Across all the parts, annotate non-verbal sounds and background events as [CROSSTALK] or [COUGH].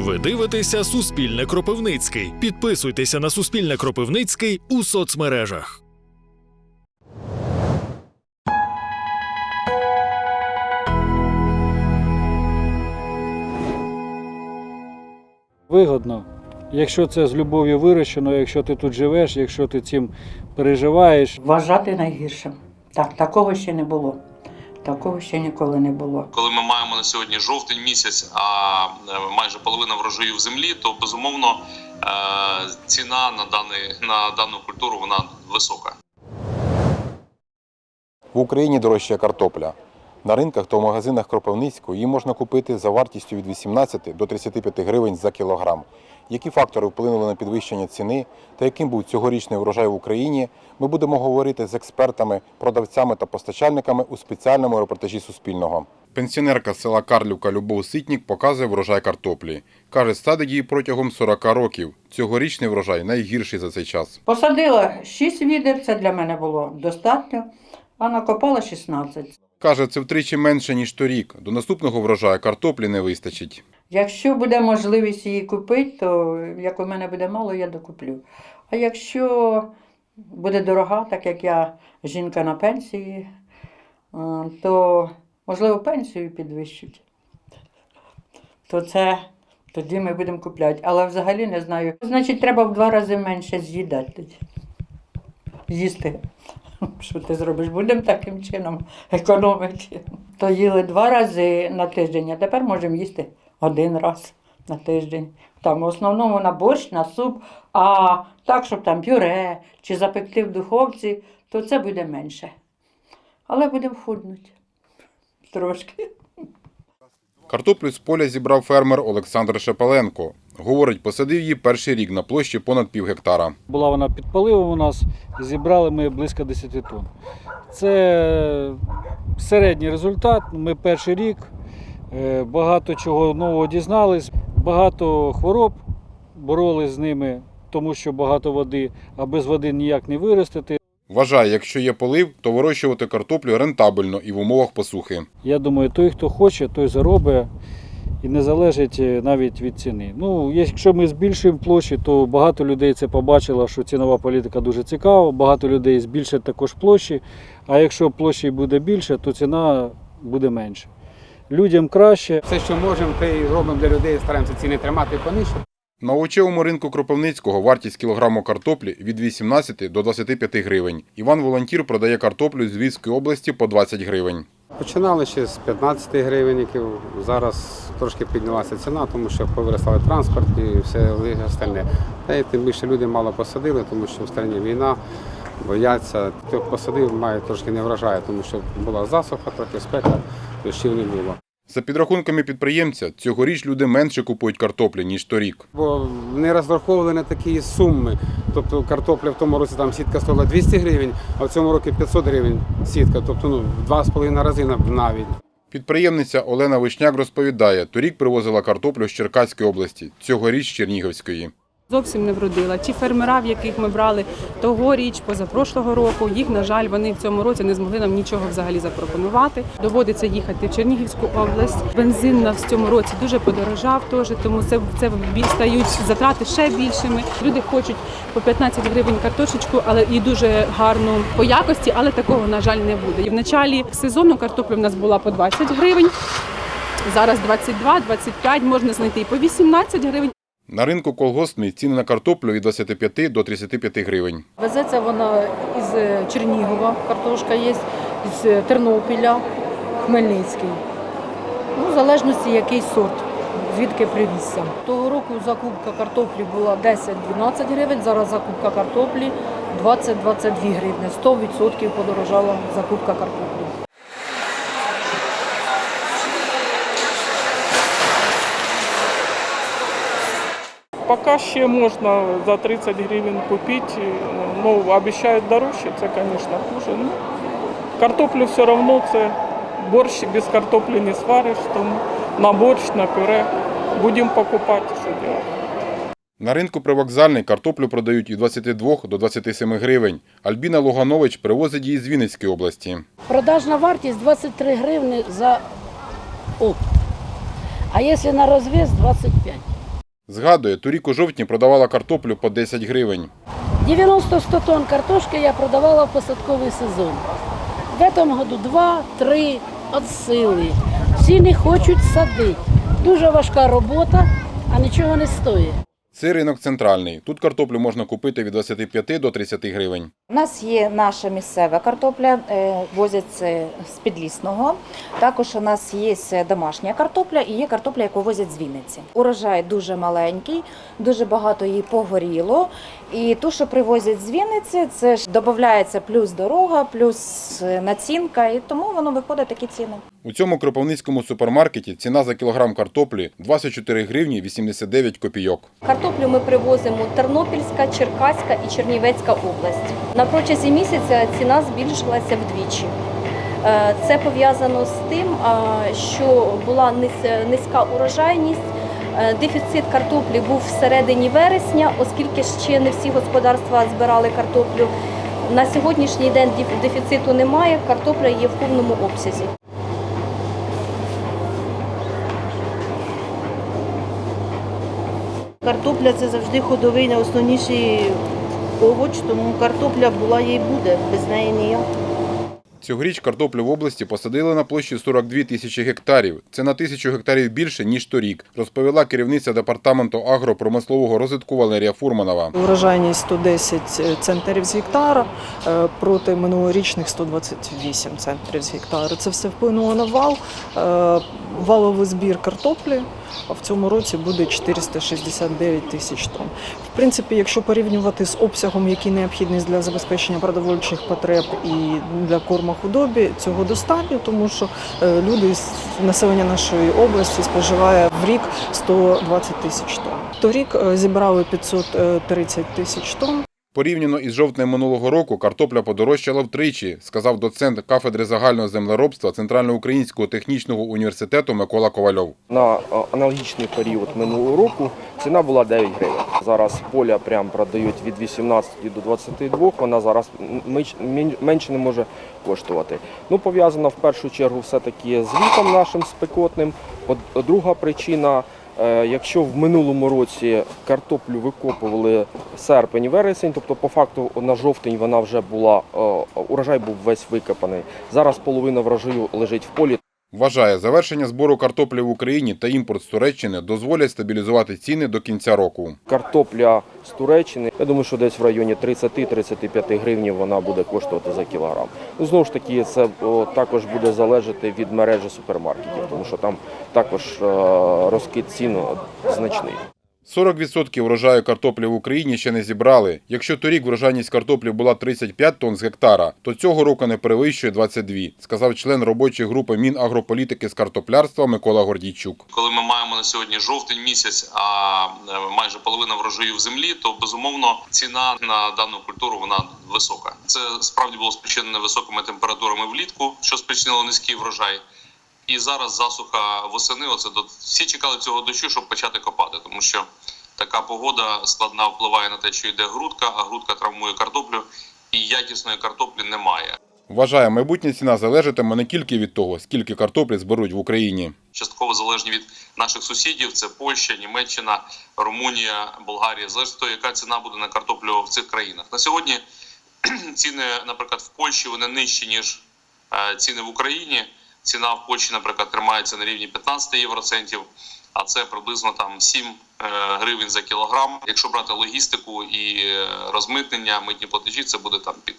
Ви дивитеся Суспільне Кропивницький. Підписуйтеся на Суспільне Кропивницький у соцмережах. Вигодно. Якщо це з любов'ю вирощено, якщо ти тут живеш, якщо ти цим переживаєш, Вважати найгіршим. Так, такого ще не було. Такого ще ніколи не було. Коли ми маємо на сьогодні жовтень місяць, а е, майже половина врожаю в землі, то безумовно е, ціна на даний на дану культуру вона висока. В Україні дорожчає картопля. На ринках та в магазинах Кропивницького її можна купити за вартістю від 18 до 35 гривень за кілограм. Які фактори вплинули на підвищення ціни та яким був цьогорічний врожай в Україні, ми будемо говорити з експертами, продавцями та постачальниками у спеціальному репортажі Суспільного. Пенсіонерка з села Карлівка Любов Ситнік показує врожай картоплі. Каже, садить її протягом 40 років. Цьогорічний врожай найгірший за цей час. Посадила 6 відер, це для мене було достатньо, а накопала 16. Каже, це втричі менше, ніж торік. До наступного врожаю картоплі не вистачить. Якщо буде можливість її купити, то як у мене буде мало, я докуплю. А якщо буде дорога, так як я жінка на пенсії, то можливо пенсію підвищуть. То це тоді ми будемо купляти. Але взагалі не знаю. Значить, треба в два рази менше з'їдати. тоді. Їсти. [LAUGHS] Що ти зробиш? Будемо таким чином економити. То їли два рази на тиждень, а тепер можемо їсти один раз на тиждень. Там в основному на борщ, на суп, а так, щоб там пюре чи запекти в духовці, то це буде менше. Але будемо худнути трошки. Картоплю з поля зібрав фермер Олександр Шепеленко. Говорить, посадив її перший рік на площі понад пів гектара. була вона під поливом у нас, зібрали ми близько 10 тонн. Це середній результат. Ми перший рік багато чого нового дізнались, багато хвороб боролись з ними, тому що багато води, а без води ніяк не виростити. Вважає, якщо є полив, то вирощувати картоплю рентабельно і в умовах посухи. Я думаю, той, хто хоче, той заробить і не залежить е, навіть від ціни. Ну, якщо ми збільшуємо площі, то багато людей це побачило, що цінова політика дуже цікава. Багато людей збільшать також площі. А якщо площі буде більше, то ціна буде менше. Людям краще. Все, що можемо, те і робимо для людей, стараємося ціни тримати понижче. На овочевому ринку Кропивницького вартість кілограму картоплі від 18 до 25 гривень. Іван Волонтір продає картоплю з Львівської області по 20 гривень. Починали ще з 15 гривень, зараз трошки піднялася ціна, тому що повиростали транспорт і все остальне. Та й тим більше люди мало посадили, тому що в країні війна, бояться. Хто посадив, має трошки не вражає, тому що була засуха, трохи спека, дощів не було. За підрахунками підприємця, цьогоріч люди менше купують картоплі, ніж торік. Бо не розраховували на такі суми. Тобто картопля в тому році там сітка стоїла 200 гривень, а в цьому році 500 гривень сітка. Тобто ну, в два з половиною рази навіть. Підприємниця Олена Вишняк розповідає, торік привозила картоплю з Черкаської області, цьогоріч з Чернігівської. Зовсім не вродила. Ті фермера, в яких ми брали тогоріч, позапрошлого року, їх, на жаль, вони в цьому році не змогли нам нічого взагалі запропонувати. Доводиться їхати в Чернігівську область. Бензин на в цьому році дуже подорожав, теж, тому це, це стають затрати ще більшими. Люди хочуть по 15 гривень картошечку, але і дуже гарну по якості, але такого, на жаль, не буде. І в началі сезону картопля в нас була по 20 гривень. Зараз 22, 25, можна знайти і по 18 гривень. На ринку колгоспний ціни на картоплю від 25 до 35 гривень. Везеться вона із е, Чернігова, картошка є, з е, Тернопіля, Хмельницький. Ну, в залежності який сорт, звідки привізся. Того року закупка картоплі була 10-12 гривень, зараз закупка картоплі 20-22 гривні. 100% подорожала закупка картоплі. Пока ще можна за 30 гривень купити, ну, обіцяють дорожче, це, звісно, хуже. Ну, картоплю все одно це борщ без картоплі не свариш, тому на борщ, на пюре будемо покупати, що робити. На ринку привокзальний картоплю продають від 22 до 27 гривень. Альбіна Луганович привозить її з Вінницької області. Продажна вартість 23 гривні за опт. А якщо на розвес 25. Згадує, торік у жовтні продавала картоплю по 10 гривень. 90-100 тонн картошки я продавала в посадковий сезон. В этом году 2-3 от сили. Всі не хочуть садити. Дуже важка робота, а нічого не стоїть. Це ринок центральний. Тут картоплю можна купити від 25 до 30 гривень. У нас є наша місцева картопля, е, возять з підлісного. Також у нас є домашня картопля і є картопля, яку возять з Вінниці. Урожай дуже маленький, дуже багато її погоріло. І ту, що привозять з Вінниці, це ж додається плюс дорога, плюс е, націнка, і тому воно виходить такі ціни. У цьому кропивницькому супермаркеті ціна за кілограм картоплі 24 гривні 89 копійок. Картоплю ми привозимо Тернопільська, Черкаська і Чернівецька область. На протязі місяця ціна збільшилася вдвічі. Е, Це пов'язано з тим, що була низька урожайність. Е, Дефіцит картоплі був всередині вересня, оскільки ще не всі господарства збирали картоплю. На сьогоднішній день дефіциту немає, картопля є в повному обсязі. Картопля це завжди ходовий найосновніший овоч, тому картопля була і буде, без неї ніяк. Цьогоріч картоплю в області посадили на площі 42 тисячі гектарів. Це на тисячу гектарів більше, ніж торік, розповіла керівниця департаменту агропромислового розвитку Валерія Фурманова. Урожайність 110 центнерів з гектара е, проти минулорічних 128 центнерів з гектара. Це все вплинуло на вал. Е, Валовий збір картоплі в цьому році буде 469 тисяч тонн. В принципі, якщо порівнювати з обсягом, який необхідний для забезпечення продовольчих потреб і для корма худобі, цього достатньо, тому що е, люди населення нашої області споживає в рік 120 тисяч тонн. Торік е, зібрали 530 тисяч тонн. Порівняно із жовтнем минулого року картопля подорожчала втричі, сказав доцент кафедри загального землеробства Центральноукраїнського технічного університету Микола Ковальов. На е, аналогічний період минулого року ціна була 9 гривень. Зараз поля прям продають від 18 до 22, вона зараз менш- менше не може коштувати. Ну, пов'язана в першу чергу все-таки з літом нашим спекотним. От Друга причина, якщо в минулому році картоплю викопували серпень-вересень, тобто по факту на жовтень вона вже була, е, урожай був весь викопаний. Зараз половина врожаю лежить в полі. Вважає, завершення збору картоплі в Україні та імпорт з Туреччини дозволять стабілізувати ціни до кінця року. Картопля з Туреччини, я думаю, що десь в районі 30-35 гривень вона буде коштувати за кілограм. Ну, знову ж таки, це також буде залежати від мережі супермаркетів, тому що там також е, розкид цін значний. 40% врожаю картоплі в Україні ще не зібрали. Якщо торік врожайність картоплі була 35 тонн з гектара, то цього року не перевищує 22, сказав член робочої групи Мінагрополітики з картоплярства Микола Гордійчук. Коли ми маємо на сьогодні жовтень місяць, а е, майже половина врожаю в землі, то безумовно ціна на дану культуру вона висока. Це справді було спричинено високими температурами влітку, що спричинило низький врожай. І зараз засуха восени. Оце до всі чекали цього дощу, щоб почати копати, тому що така погода складна впливає на те, що йде грудка, а грудка травмує картоплю, і якісної картоплі немає. Вважає, майбутня ціна залежатиме не тільки від того, скільки картоплі зберуть в Україні. частково залежні від наших сусідів. Це Польща, Німеччина, Румунія, Болгарія. Залежить від того, яка ціна буде на картоплю в цих країнах. На сьогодні [CLEARS THROAT] ціни, наприклад, в Польщі вони нижчі ніж е, ціни в Україні. Ціна в Польщі, наприклад, тримається на рівні 15 євроцентів, а це приблизно там 7 е, гривень за кілограм. Якщо брати логістику і е, розмитнення, митні платежі, це буде там під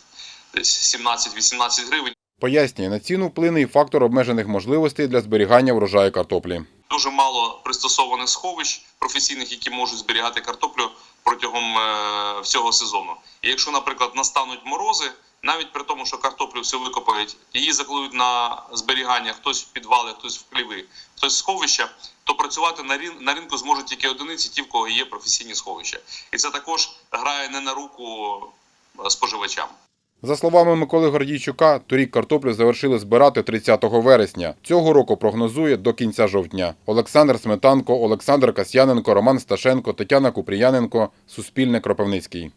десь 17-18 гривень. Пояснює, на ціну вплине і фактор обмежених можливостей для зберігання врожаю картоплі. дуже мало пристосованих сховищ професійних, які можуть зберігати картоплю протягом е, всього сезону. І якщо, наприклад, настануть морози, навіть при тому, що картоплю всю викопають, її закладуть на зберігання, хтось в підвали, хтось в хліви, хтось в сховища, то працювати на рин- на ринку зможуть тільки одиниці, ті, в кого є професійні сховища. І це також грає не на руку е, споживачам. За словами Миколи Гордійчука, торік картоплю завершили збирати 30 вересня. Цього року прогнозує до кінця жовтня. Олександр Сметанко, Олександр Касьяненко, Роман Сташенко, Тетяна Купріяненко. Суспільне Кропивницький.